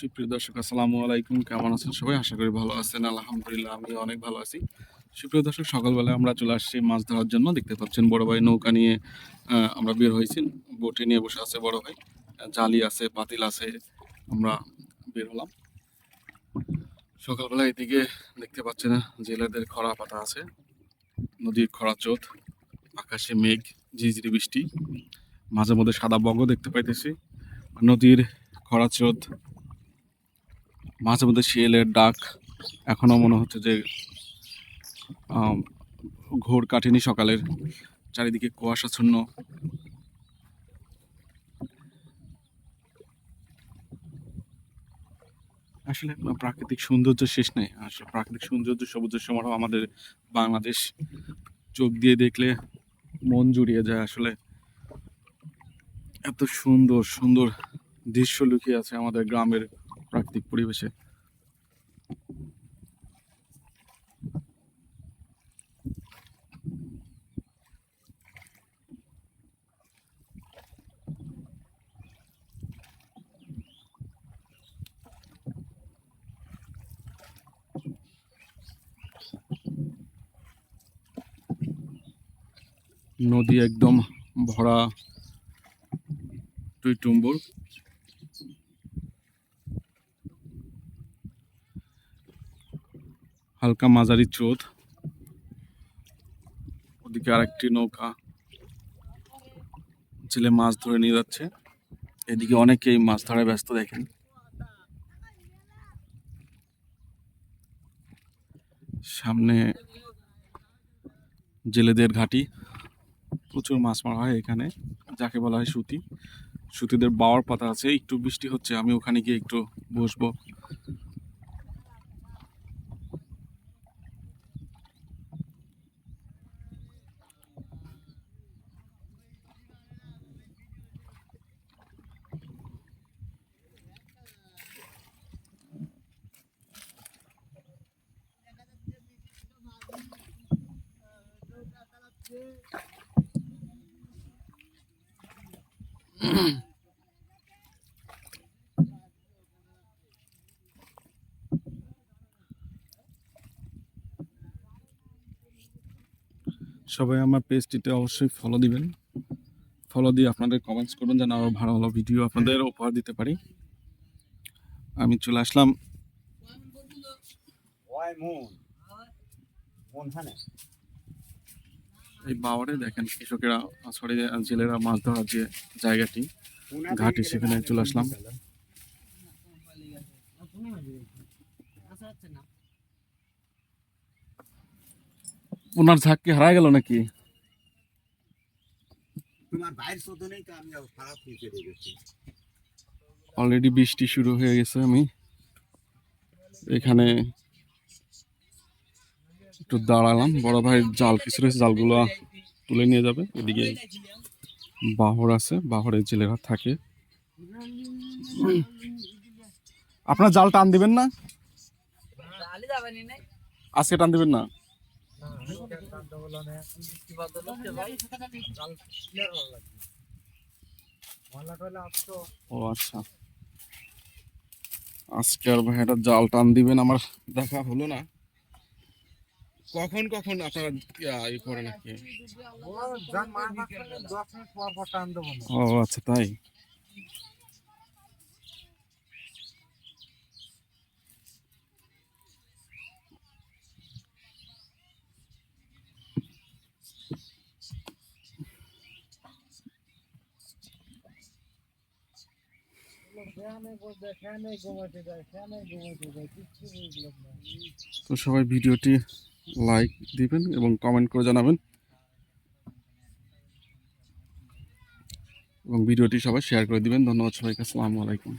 সুপ্রিয় দর্শক, আসসালামু আলাইকুম। কেমন আছেন সবাই? আশা করি ভালো আছেন। আলহামদুলিল্লাহ আমি অনেক ভালো আছি। সুপ্রিয় দর্শক সকালবেলা আমরা চলে আসছি মাছ ধরার জন্য। দেখতে পাচ্ছেন, বড় ভাই নৌকা নিয়ে আমরা বের হয়েছি। বোটে নিয়ে বসে আছে বড় ভাই। জালি আছে পাতিল আছে, আমরা বের হলাম। সকালবেলা এদিকে দেখতে পাচ্ছেন, জেলেদের খরা পাতা আছে। নদীর খরা চোত আকাশে মেঘ, ঝিঝিরি বৃষ্টি। মাঝে মধ্যে সাদা বগও দেখতে পাইতেছি। নদীর খরা চোত মাঝে মধ্যে শিয়ালের ডাক এখনও মনে হচ্ছে যে ঘোর কাটেনি সকালের চারিদিকে কুয়াশাচ্ছন্ন। আসলে প্রাকৃতিক সৌন্দর্য শেষ নেই। আসলে প্রাকৃতিক সৌন্দর্য সবুজ সমারোহ আমাদের বাংলাদেশ চোখ দিয়ে দেখলে মন জুড়িয়ে যায় আসলে। এত সুন্দর সুন্দর দৃশ্য লুকিয়ে আছে আমাদের গ্রামের প্রাকৃতিক পরিবেশে। নদী একদম ভরা টুইটুম্বুর। হালকা মাঝারি চোদ ওদিকে আরেকটি নৌকা ছেলে মাছ ধরে নিয়ে যাচ্ছে। এদিকে অনেকেই মাছ ধরায় ব্যস্ত দেখেন। সামনে জেলেদের ঘাটি। প্রচুর মাছ মারা হয় এখানে, যাকে বলা হয় সুতি। সুতিদের বাওয়ার পাতা আছে, একটু বৃষ্টি হচ্ছে, আমি ওখানে গিয়ে একটু বসবো। সবাই আমার পেজটিতে অবশ্যই ফলো দিবেন। ফলো দিয়ে আপনাদের কমেন্টস করুন, যেন আরও ভালো ভালো ভিডিও আপনাদের উপহার দিতে পারি। আমি চলে আসলাম। এই বাওয়ারে দেখেন কৃষকেরা সরি জেলেরা মাছ ধরার যে জায়গাটি ঘাটে সেখানে চলে আসলাম। ওনার ঝাঁক কি হারায় গেল নাকি? অলরেডি বৃষ্টি শুরু হয়ে গেছে আমি। এখানে একটু দাঁড়ালাম। বড় ভাই জাল কিছু রয়েছে জালগুলো তুলে নিয়ে যাবে। এদিকে বাহর আছে বাহরে জেলেরা থাকে। আপনার জাল টান দিবেন না? আজকে টান দিবেন না? ও আচ্ছা। আজকে আর ভাইটা জাল টান দিবেন, আমার দেখা হলো না। কখন কখন আপনারা ইয়া, ই করেন নাকি ও আচ্ছা তাই? তো সবাই ভিডিওটি লাইক দিবেন এবং কমেন্ট করে জানাবেন। এবং ভিডিওটি সবাই শেয়ার করে দিবেন। ধন্যবাদ সবাইকে। আসসালামু আলাইকুম।